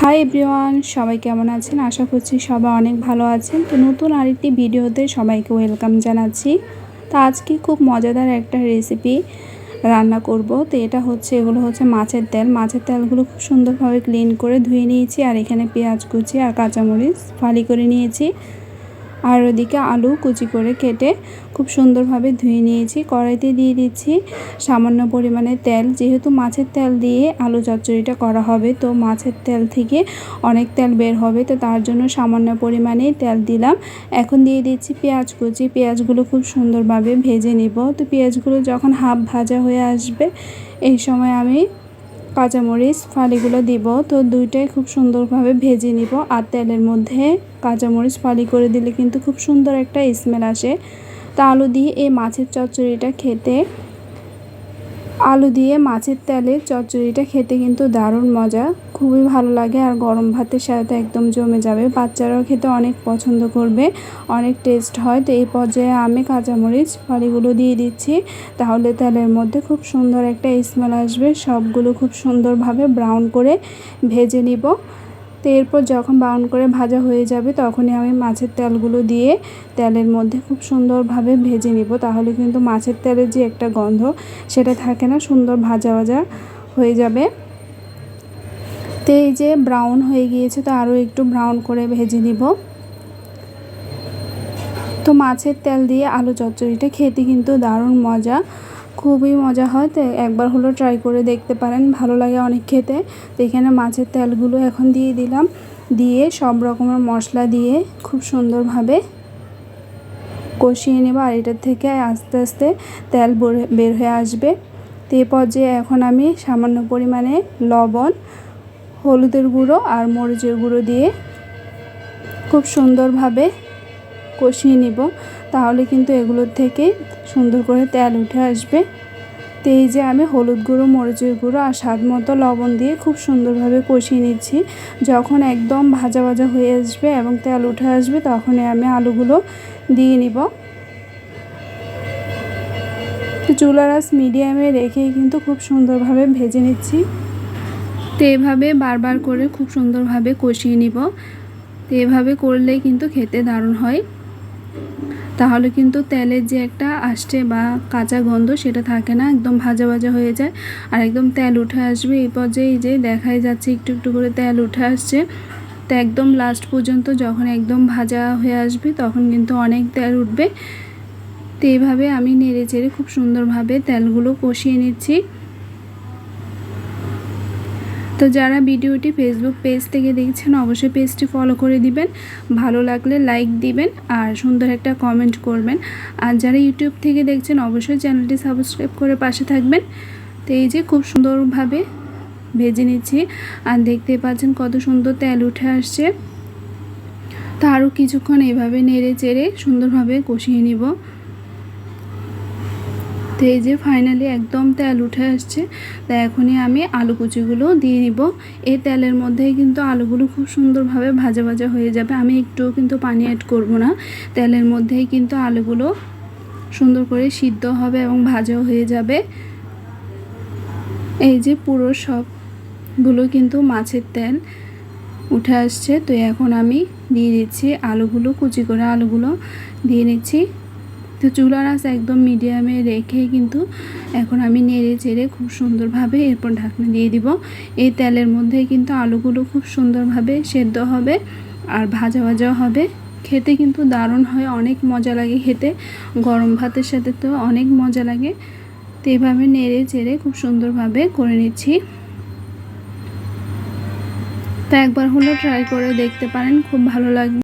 Hi everyone সবাই কেমন আছেন? আশা করছি সবাই অনেক ভালো আছেন। তো নতুন আরেকটি ভিডিওতে সবাইকে ওয়েলকাম জানাচ্ছি। তো আজকে খুব মজাদার একটা রেসিপি রান্না করব। তো এটা হচ্ছে, এগুলো হচ্ছে মাছের তেল। মাছের তেলগুলো খুব সুন্দরভাবে ক্লিন করে ধুয়ে নিয়েছি। আর এখানে পেঁয়াজ কুচি আর কাঁচামরিচ ফালি করে নিয়েছি। আর ওদিকে আলু কুচি করে কেটে খুব সুন্দরভাবে ধুয়ে নিয়েছি। কড়াইতে দিয়ে দিচ্ছি সামান্য পরিমাণে তেল। যেহেতু মাছের তেল দিয়ে আলু চচ্চড়িটা করা হবে, তো মাছের তেল থেকে অনেক তেল বের হবে, তো তার জন্য সামান্য পরিমাণেই তেল দিলাম। এখন দিয়ে দিচ্ছি পেঁয়াজ কুচি। পেঁয়াজগুলো খুব সুন্দরভাবে ভেজে নিব। তো পেঁয়াজগুলো যখন হাফ ভাজা হয়ে আসবে, এই সময় আমি কাঁচামরিচ ফালিগুলো দিব। তো দুইটাই খুব সুন্দরভাবে ভেজে নিব। আর তেলের মধ্যে কাঁচামরিচ ফালি করে দিলে কিন্তু খুব সুন্দর একটা স্মেল আসে। তা আলু দিয়ে এই মাছের চচ্চড়িটা খেতে, আলু দিয়ে মাছের তেলের চচ্চড়িটা খেতে কিন্তু দারুণ মজা। খুবই ভালো লাগে আর গরম ভাতের সাথে একদম জমে যাবে। বাচ্চারাও খেতে অনেক পছন্দ করবে, অনেক টেস্ট হয়। তো এই পর্যায়ে আমি কাঁচামরিচ ফালিগুলো দিয়ে দিচ্ছি। তাহলে তেলের মধ্যে খুব সুন্দর একটা স্মেল আসবে। সবগুলো খুব সুন্দরভাবে ব্রাউন করে ভেজে নিব। তো এরপর যখন বাউন করে ভাজা হয়ে যাবে, তখনই আমি মাছের তেলগুলো দিয়ে তেলের মধ্যে খুব সুন্দরভাবে ভেজে নিব। তাহলে কিন্তু মাছের তেলের যে একটা গন্ধ, সেটা থাকে না, সুন্দর ভাজা ভাজা হয়ে যাবে। তো এই যে ব্রাউন হয়ে গিয়েছে, তো আরও একটু ব্রাউন করে ভেজে নিব। তো মাছের তেল দিয়ে আলু চচ্চড়িটা খেতে কিন্তু দারুণ মজা। খুবই মজা হয়, তো একবার হলো ট্রাই করে দেখতে পারেন, ভালো লাগে অনেক খেতে। তো এখানে মাছের তেলগুলো এখন দিয়ে দিলাম, দিয়ে সব রকমের মশলা দিয়ে খুব সুন্দরভাবে কষিয়ে নেব, আর এটার থেকে আস্তে আস্তে তেল বের হয়ে আসবে। তো পর্যায়ে এখন আমি সামান্য পরিমাণে লবণ, হলুদের গুঁড়ো আর মরিচের গুঁড়ো দিয়ে খুব সুন্দরভাবে কষিয়ে নিব। তাহলে কিন্তু এগুলোর থেকে সুন্দর করে তেল উঠে আসবে। তো এই যে আমি হলুদ গুঁড়ো, মরিচের গুঁড়ো আর স্বাদ মতো লবণ দিয়ে খুব সুন্দরভাবে কষিয়ে নিচ্ছি। যখন একদম ভাজা ভাজা হয়ে আসবে এবং তেল উঠে আসবে, তখনই আমি আলুগুলো দিয়ে নিব। তো চুলার আস মিডিয়ামে রেখেই কিন্তু খুব সুন্দরভাবে ভেজে নিচ্ছি। তো এভাবে বারবার করে খুব সুন্দরভাবে কষিয়ে নিব। তো এভাবে করলে কিন্তু খেতে দারুণ হয়। তাহলে কিন্তু তেলের যে একটা আসছে বা কাঁচা গন্ধ সেটা থাকে না, একদম ভাজা ভাজা হয়ে যায় আর একদম তেল উঠে আসবে। এই পর্যায়ে যে দেখাই যাচ্ছে একটু একটু করে তেল উঠে আসছে। তো একদম লাস্ট পর্যন্ত যখন একদম ভাজা হয়ে আসবে তখন কিন্তু অনেক তেল উঠবে। তো এইভাবে আমি নেড়ে চেড়ে খুব সুন্দরভাবে তেলগুলো কষিয়ে নিচ্ছি। তো যারা ভিডিওটি ফেসবুক পেজ থেকে দেখছেন, অবশ্যই পেজটি ফলো করে দিবেন। ভালো লাগলে লাইক দিবেন আর সুন্দর একটা কমেন্ট করবেন। আর যারা ইউটিউব থেকে দেখছেন, অবশ্যই চ্যানেলটি সাবস্ক্রাইব করে পাশে থাকবেন। তো এই যে খুব সুন্দরভাবে ভেজে নিচ্ছি। আর দেখতে পাচ্ছেন কত সুন্দর তেল উঠে আসছে। তো আরও কিছুক্ষণ এইভাবে নেড়ে চেড়ে সুন্দরভাবে কষিয়ে নিব। তো এই যে ফাইনালি একদম তেল উঠে আসছে, তো এখনই আমি আলু কুচিগুলো দিয়ে দিব। এই তেলের মধ্যেই কিন্তু আলুগুলো খুব সুন্দরভাবে ভাজা ভাজা হয়ে যাবে। আমি একটুও কিন্তু পানি অ্যাড করব না। তেলের মধ্যেই কিন্তু আলুগুলো সুন্দর করে সিদ্ধ হবে এবং ভাজাও হয়ে যাবে। এই যে পুরো সবগুলো কিন্তু মাছের তেল উঠে আসছে। তো এখন আমি দিয়ে দিচ্ছি আলুগুলো, কুচি করে আলুগুলো দিয়ে নিচ্ছি। তো চুলার আঁচ একদম মিডিয়ামে রেখে কিন্তু এখন আমি নেড়ে চেড়ে খুব সুন্দরভাবে এরপর ঢাকনা দিয়ে দিব। এই তেলের মধ্যে কিন্তু আলুগুলো খুব সুন্দরভাবে সেদ্ধ হবে আর ভাজা ভাজাও হবে। খেতে কিন্তু দারুণ হয়, অনেক মজা লাগে খেতে। গরম ভাতের সাথে তো অনেক মজা লাগে। তো এভাবে নেড়ে চেড়ে খুব সুন্দরভাবে করে নিচ্ছি। তো একবার হলো ট্রাই করে দেখতে পারেন, খুব ভালো লাগবে।